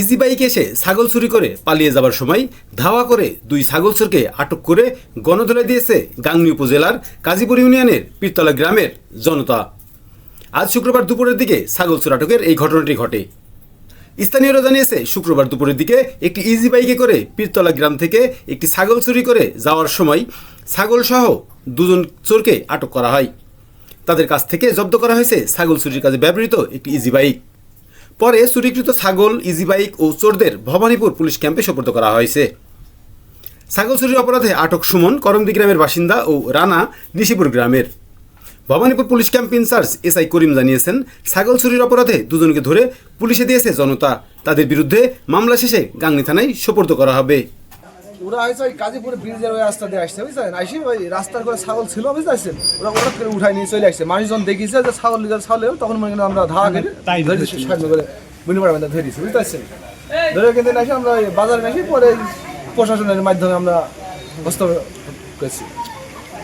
Easy bike এসে ছাগল চুরি করে পালিয়ে যাবার সময় ধাওয়া করে দুই ছাগল চোরকে আটক করে গণধরে দিয়েছে গাংনী উপজেলার কাজীপুর ইউনিয়নের পীরতলা গ্রামের জনতা। আজ শুক্রবার দুপুরের দিকে ছাগল চোর আটকের এই ঘটনাটি ঘটে। স্থানীয়রা জানিয়েছে, শুক্রবার দুপুরের দিকে একটি ইজি বাইকে করে পীরতলা গ্রাম থেকে একটি ছাগল চুরি করে যাওয়ার সময় ছাগল সহ দুজন চোরকে আটক করা হয়। তাদের কাছ থেকে জব্দ করা হয়েছে ছাগল চুরির কাজে ব্যবহৃত একটি ইজি বাইক পরে চুরিকৃত ছাগল ইজি বাইক ও চোরদের ভবানীপুর পুলিশ ক্যাম্পে সোপর্দ করা হয়েছে। ছাগল চুরির অপরাধে আটক সুমন, করমদি গ্রামের বাসিন্দা ও রানা নিশিপুর গ্রামের। Bhabanipur police camp incharge S I Karim জানিয়েছেন ছাগল চুরির অপরাধে দুজনকে ধরে পুলিশে দিয়েছে জনতা। তাদের বিরুদ্ধে মামলা শেষে গাংনি থানায় সোপর্দ করা হবে। ওরা হয়েছে ওই কাজীপুরে ব্রিজের ওই রাস্তা দিয়ে আসছে বুঝছেন? আইসি ওই রাস্তার করে ছাগল ছিল বুঝতে ওরা ওরা করে উঠাই নিয়ে চলে আসছে। মানুষজন দেখিছে যে ছাগল লিজার ছাগল তখন মনে আমরা ধাওয়া করে সামনে করে বুঝতে পারবেন ধরে দিচ্ছি বুঝতে পারছেন ধরে কিন্তু এসে আমরা বাজারে এসে পরে প্রশাসনের মাধ্যমে আমরা হস্তক্ষেপ করছি।